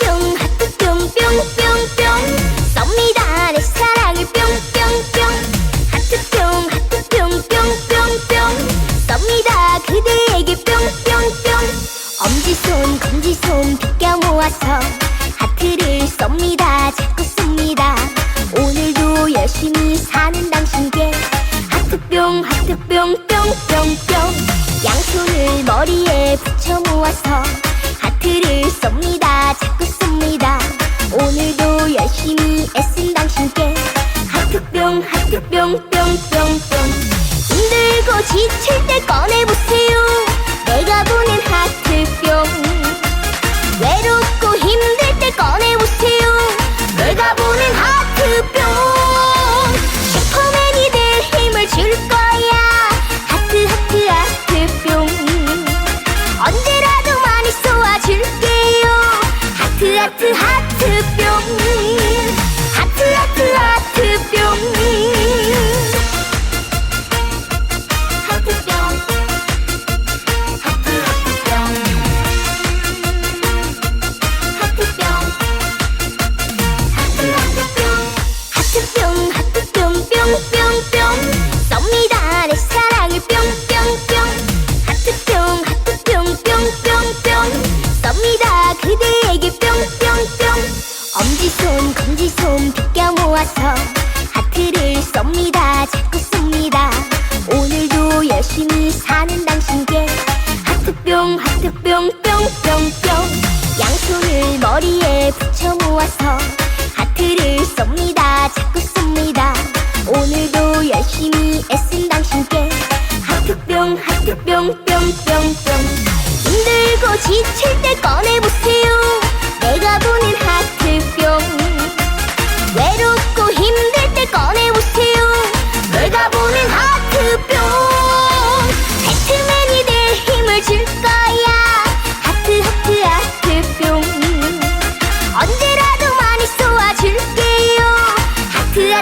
뿅 하트 뿅뿅뿅뿅. 썸니다 내 사랑을 뿅뿅뿅 하트 뿅 하트 뿅뿅뿅뿅. 썸니다 그대에게 뿅뿅뿅. 엄지손 검지손 비껴 모아서 하트를 쏩니다 자꾸 씁니다. 오늘도 열심히 사는 당신께 하트뿅 하트뿅 뿅뿅뿅. 양손을 머리에 붙여 모아서 하트를 쏩니다. 열심히 애쓴 당신께 하트뿅 하트뿅 뿅뿅뿅. 힘들고 지칠 때 꺼내보세요. 내가 보낸 하트뿅. 외롭고 힘들 때 꺼내보세요. 내가 보낸 하트뿅. 슈퍼맨이 될 힘을 줄 거야. 하트 하트 하트뿅. 언제라도 많이 쏘아줄게요. 하트 하트 하트 모아서 하트를 쏩니다. 자꾸 쏩니다. 오늘도 열심히 사는 당신께 하트뿅 하트뿅 뿅뿅뿅. 양손을 머리에 붙여 모아서 하트를 쏩니다. 자꾸 쏩니다. 오늘도 열심히 애쓴 당신께 하트뿅 하트뿅 뿅뿅뿅. 힘들고 지칠 때 꺼내보세요. 내가 보낸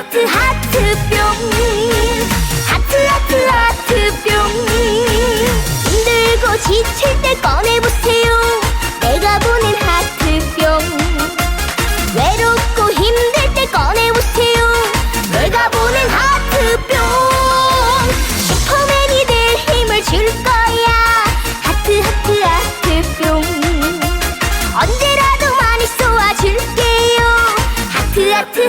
하트 하트 하트 뿅 하트 하트 하트 뿅 힘들고 지칠 때 꺼내보세요. 내가 보낸 하트 뿅. 외롭고 힘들 때 꺼내보세요. 내가 보낸 하트 뿅. 슈퍼맨이 될 힘을 줄 거야. 하트 하트 하트 뿅. 언제라도 많이 쏘아줄게요. 하트 하트